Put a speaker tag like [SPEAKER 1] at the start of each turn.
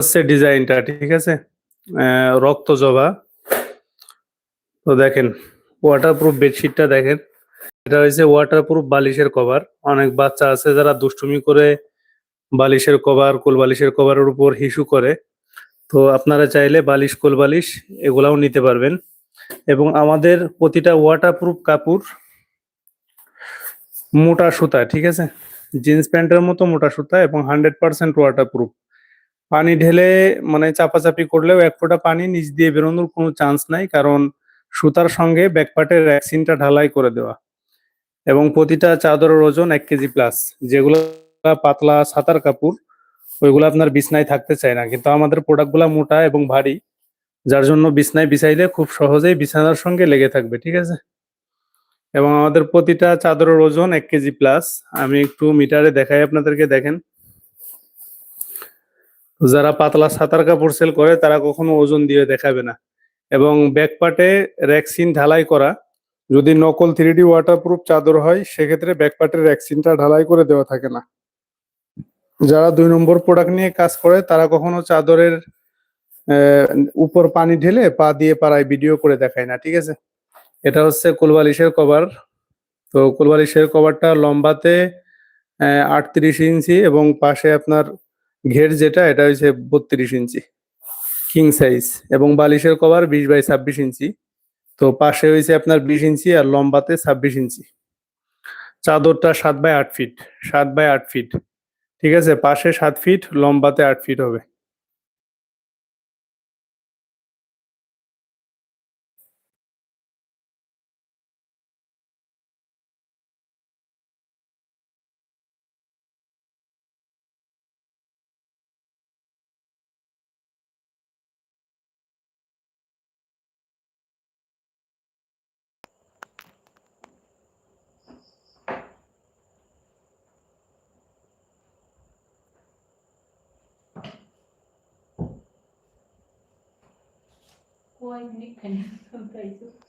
[SPEAKER 1] হচ্ছে ডিজাইনটা, ঠিক আছে? রক্ত জবা। তো দেখেন ওয়াটারপ্রুফ বেডশিটটা দেখেন। এটা হচ্ছে ওয়াটারপ্রুফ বালিশের কভার অনেক বাচ্চা আছে যারা দুষ্টুমি করে বালিশের কভার কোল বালিশের কভারের উপর হিসু করে। তো আপনারা চাইলে বালিশ কোল বালিশ এগুলাও নিতে পারবেন। এবং আমাদের প্রতিটা ওয়াটারপ্রুফ কাপড় মোটা সুতা, ঠিক আছে? জিন্স প্যান্টের মতো মোটা সুতা এবং হান্ড্রেড পার্সেন্ট ওয়াটারপ্রুফ পানি ঢেলে মানে চাপাচাপি করলেও এক ফোঁটা পানি নিচ দিয়ে বেরোনোর কোনো চান্স নাই, কারণ সুতার সঙ্গে ব্যাকপার্টের ভ্যাকসিনটা ঢালাই করে দেওয়া। এবং প্রতিটা চাদরের ওজন এক কেজি প্লাস যেগুলো পাতলা সাতার কাপড়, ওইগুলো আপনার বিছনায় থাকতে চায় না। কিন্তু আমাদের প্রোডাক্টগুলো মোটা এবং ভারী, যার জন্য বিছনায় বিছাইলে খুব সহজেই বিছানার সঙ্গে লেগে থাকবে, ঠিক আছে? এবং আমাদের প্রতিটা চাদরের ওজন এক কেজি প্লাস আমি একটু মিটারে দেখাই আপনাদেরকে, দেখেন। যারা পাতলা সাঁতার কাপড় সেল করে, তারা কখনো ওজন দিয়ে দেখাবে না। এবং ব্যাকপার্টে র্যাক্সিন ঢালাই করা, যদি নকল থ্রি ডি ওয়াটারপ্রুফ চাদর হয়, সেক্ষেত্রে ব্যাকপার্টের র্যাক্সিনটা ঢালাই করে দেওয়া থাকে না। যারা দুই নম্বর প্রোডাক্ট নিয়ে কাজ করে, তারা কখনো চাদরের উপর পানি ঢেলে পা দিয়ে পাড়ায় ভিডিও করে দেখায় না, ঠিক আছে? এটা হচ্ছে কোলবালিশের কভার তো কোলবালিশের কভারটা লম্বাতে আটত্রিশ ইঞ্চি এবং পাশে আপনার ঘের যেটা, এটা হয়েছে বত্রিশ ইঞ্চি। King size. এবং বালিশের কভার বিশ বাই ছাব্বিশ ইঞ্চি। তো পাশে হয়েছে আপনার বিশ ইঞ্চি আর লম্বাতে ছাব্বিশ ইঞ্চি। চাদরটা সাত বাই আট ফিট। সাত বাই আট ফিট। ঠিক আছে? পাশে সাত ফিট, লম্বাতে আট ফিট হবে।
[SPEAKER 2] 좋아했니? 그냥 선사이죠.